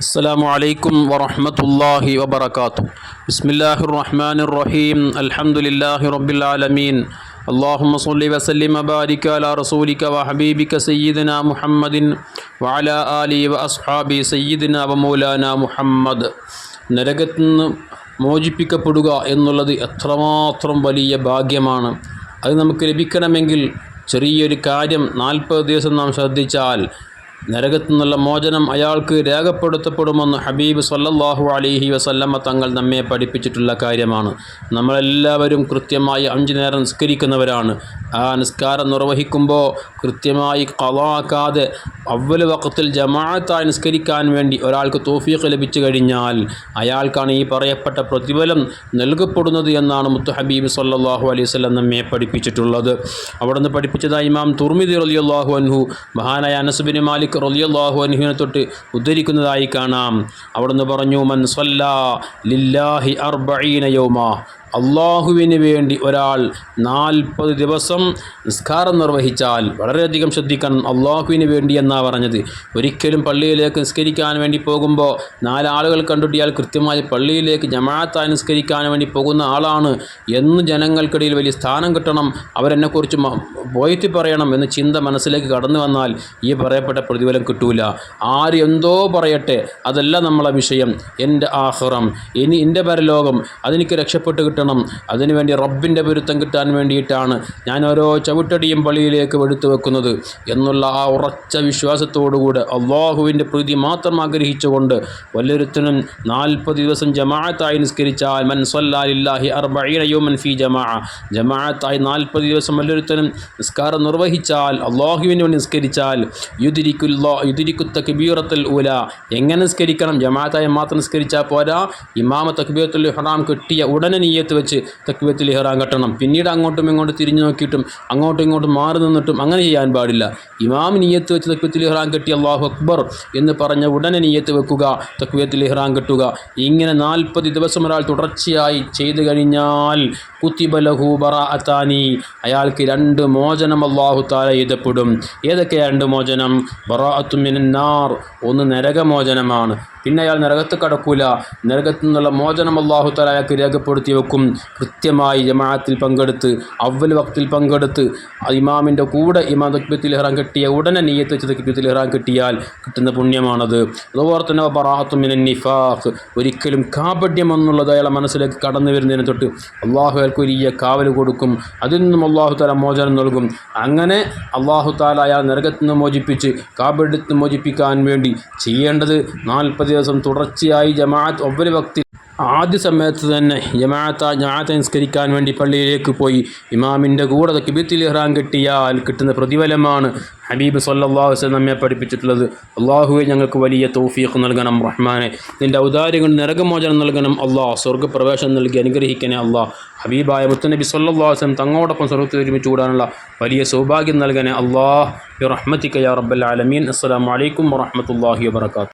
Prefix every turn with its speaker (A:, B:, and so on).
A: السلام عليكم ورحمة الله وبركاته بسم الله الرحمن الرحيم الحمد لله رب العالمين اللهم صل وسلم وبارك على رسولك وحبيبك سيدنا محمد وعلى آله وأصحابه سيدنا ومولانا محمد നരകത്തിൽ നിന്ന് മോചിപ്പിക്കപ്പെടുക എന്നുള്ളത് എത്രമാത്രം വലിയ ഭാഗ്യമാണ് അത് നമുക്ക് ലഭിക്കണമെങ്കിൽ ചെറിയൊരു കാര്യം നാൽപ്പത് ദിവസം നാം ശ്രദ്ധിച്ചാൽ നരകത്തു നിന്നുള്ള മോചനം അയാൾക്ക് രേഖപ്പെടുത്തപ്പെടുമെന്ന് ഹബീബ് സല്ലല്ലാഹു അലൈഹി വസല്ലമ്മ തങ്ങൾ നമ്മെ പഠിപ്പിച്ചിട്ടുള്ള കാര്യമാണ്. നമ്മളെല്ലാവരും കൃത്യമായി അഞ്ചു നേരം നിസ്കരിക്കുന്നവരാണ്. ആ നിസ്കാരം നിർവഹിക്കുമ്പോൾ കൃത്യമായി കളാക്കാതെ അവൽ വക്കത്തിൽ ജമാഅത്തായി നിസ്കരിക്കാൻ വേണ്ടി ഒരാൾക്ക് തോഫീഖ് ലഭിച്ചു കഴിഞ്ഞാൽ അയാൾക്കാണ് ഈ പറയപ്പെട്ട പ്രതിഫലം നൽകപ്പെടുന്നത് എന്നാണ് മുത്തു ഹബീബ് സല്ലല്ലാഹു അലൈഹി വസല്ലം നമ്മെ പഠിപ്പിച്ചിട്ടുള്ളത്. അവിടുന്ന് പഠിപ്പിച്ചതായി ഇമാം തുർമിദി റളിയല്ലാഹു അൻഹു മഹാനായ അനസുബിൻ മാലിക് റളിയല്ലാഹു അനുഹിനെ തൊട്ട് ഉദ്ധരിക്കുന്നതായി കാണാം. അവിടുന്ന് പറഞ്ഞു മൻ സല്ലാ ലില്ലാഹി അർബഈന യൗമ. അള്ളാഹുവിന് വേണ്ടി ഒരാൾ നാൽപ്പത് ദിവസം നിസ്കാരം നിർവഹിച്ചാൽ വളരെയധികം ശ്രദ്ധിക്കണം. അള്ളാഹുവിന് വേണ്ടി എന്നാണ് പറഞ്ഞത്? ഒരിക്കലും പള്ളിയിലേക്ക് നിസ്കരിക്കാൻ വേണ്ടി പോകുമ്പോൾ നാലാളുകൾ കണ്ടുട്ടിയാൽ കൃത്യമായി പള്ളിയിലേക്ക് ജമാഅത്തായി നിസ്കരിക്കാൻ വേണ്ടി പോകുന്ന ആളാണ് എന്ന് ജനങ്ങൾക്കിടയിൽ വലിയ സ്ഥാനം കിട്ടണം. അവരെന്നെക്കുറിച്ച് പോയിട്ട് പറയണം എന്ന ചിന്ത മനസ്സിലേക്ക് കടന്നു വന്നാൽ ഈ പറയപ്പെട്ട പ്രതിഫലം കിട്ടൂല. ആര് എന്തോ പറയട്ടെ അതല്ല നമ്മളെ വിഷയം. എന്റെ ആഹ്റം ഇനി എന്റെ പരലോകം അതെനിക്ക് രക്ഷപ്പെട്ട് കിട്ടണം. അതിനുവേണ്ടി റബ്ബിന്റെ പൊരുത്തം കിട്ടാൻ വേണ്ടിയിട്ടാണ് ഞാൻ ഓരോ ചവിട്ടടിയും പള്ളിയിലേക്ക് എടുത്തു വെക്കുന്നത് എന്നുള്ള ആ ഉറച്ച വിശ്വാസത്തോടുകൂടെ അള്ളാഹുവിന്റെ പ്രീതി മാത്രം ആഗ്രഹിച്ചുകൊണ്ട് വല്ലൊരുത്തനും നാൽപ്പത് ദിവസം ജമാഅത്തായി നിസ്കരിച്ചാൽ മൻ സല്ലാലില്ലാഹി അർബഈന യൗമൻ ഫി ജമാ ജമാഅത്തായി നാൽപ്പത് ദിവസം വല്ലൊരുത്തനും നിസ്കാരം നിർവഹിച്ചാൽ അള്ളാഹുവിന് വേണ്ടി നിസ്കരിച്ചാൽ യുദിരിക്കുല്ലോ യുദിരിക്കു തക്ബീറത്തുൽ ഊല. എങ്ങനെ നിസ്കരിക്കണം? ജമാഅത്തായി മാത്രം നിസ്കരിച്ചാൽ പോരാ? ഇമാമ തക്ബീറത്തുൽ ഹറാം കിട്ടിയ ഉടനെ നീയത്ത് വെച്ച് തക്വത്തിൽ ഇഹ്റാം കെട്ടണം. പിന്നീട് അങ്ങോട്ടും ഇങ്ങോട്ടും തിരിഞ്ഞു നോക്കിയിട്ടും അങ്ങോട്ടും ഇങ്ങോട്ടും മാറി നിന്നിട്ടും അങ്ങനെ ചെയ്യാൻ പാടില്ല. ഇമാം നീയത്ത് വെച്ച് തക്വത്തിൽ ഇഹ്റാം കെട്ടി അള്ളാഹു അക്ബർ എന്ന് പറഞ്ഞ ഉടനെ നീയത്ത് വെക്കുക തക്വത്തിൽ ഇഹ്റാം കെട്ടുക. ഇങ്ങനെ നാൽപ്പത് ദിവസം ഒരാൾ തുടർച്ചയായി ചെയ്തു കഴിഞ്ഞാൽ കുത്തിബലഹു ബറാഅത്താനി. അയാൾക്ക് രണ്ട് മോചനം അള്ളാഹു താല എഴുതപ്പെടും. ഏതൊക്കെ രണ്ട് മോചനം? ബറാഅത്തുമിനാർ ഒന്ന് നരകമോചനമാണ്. പിന്നെ അയാൾ നരകത്ത് കടക്കൂല. നരകത്തു നിന്നുള്ള മോചനം അള്ളാഹു താല അയാൾക്ക് രേഖപ്പെടുത്തി വെക്കും. കൃത്യമായി ജമാഅത്തിൽ പങ്കെടുത്ത് അവൽ വക്തിൽ പങ്കെടുത്ത് ഇമാമിന്റെ കൂടെ ഇമാം തക്ബത്തിൽ ഇഹ്റാൻ കിട്ടിയ ഉടനെ നീയത്ത് വെച്ച് തക്ബത്തിൽ ഇഹ്റാൻ കിട്ടിയാൽ കിട്ടുന്ന പുണ്യമാണത്. അതുപോലെ തന്നെ ബറാഅത്തു മിനൻ നിഫാഖ്. ഒരിക്കലും കാപഡ്യം എന്നുള്ളത് അയാളെ മനസ്സിലേക്ക് കടന്നു വരുന്നതിനെ തൊട്ട് അള്ളാഹു അയാൾക്ക് വലിയ കാവൽ കൊടുക്കും. അതിൽ നിന്നും അള്ളാഹു താല മോചനം നൽകും. അങ്ങനെ അള്ളാഹു താല അയാൾ നരകത്തിൽ നിന്ന് മോചിപ്പിച്ച് കാബെടുത്ത് മോചിപ്പിക്കാൻ വേണ്ടി ചെയ്യേണ്ടത് നാൽപ്പത് ദിവസം തുടർച്ചയായി ജമാഅത്ത് ഒവ്വൊരു വ്യക്തി ആദ്യ സമയത്ത് തന്നെ ജമാഅത്ത ജമാഅത്തെ നിസ്കരിക്കാൻ വേണ്ടി പള്ളിയിലേക്ക് പോയി ഇമാമിന്റെ കൂടെ കിബിത്തിൽ ഇഹ്റാം കിട്ടിയാൽ കിട്ടുന്ന പ്രതിഫലമാണ് ഹബീബ് സല്ലല്ലാഹു വസല്ലം നമ്മെ പഠിപ്പിച്ചിട്ടുള്ളത്. അള്ളാഹുവെ ഞങ്ങൾക്ക് വലിയ തൗഫീഖ് നൽകണം റഹ്മാനെ. നിന്റെ ഔദാര്യങ്ങൾ നരകമോചനം നൽകണം. അള്ളാഹ് സ്വർഗപ്രവേശനം നൽകി അനുഗ്രഹിക്കണേ അള്ളാഹ്. ഹബീബായ മുത്തനബി സല്ലല്ലാഹു വസല്ലം തങ്ങോടൊപ്പം സ്വർഗത്തിൽ ഒരുമിച്ച് കൂടാനുള്ള വലിയ സൗഭാഗ്യം നൽകണേ അള്ളാഹ്. യാ റബ്ബൽ ആലമീൻ. അസ്സലാമു അലൈക്കും വറഹ്മത്തുള്ളാഹി വബറകാതുഹു.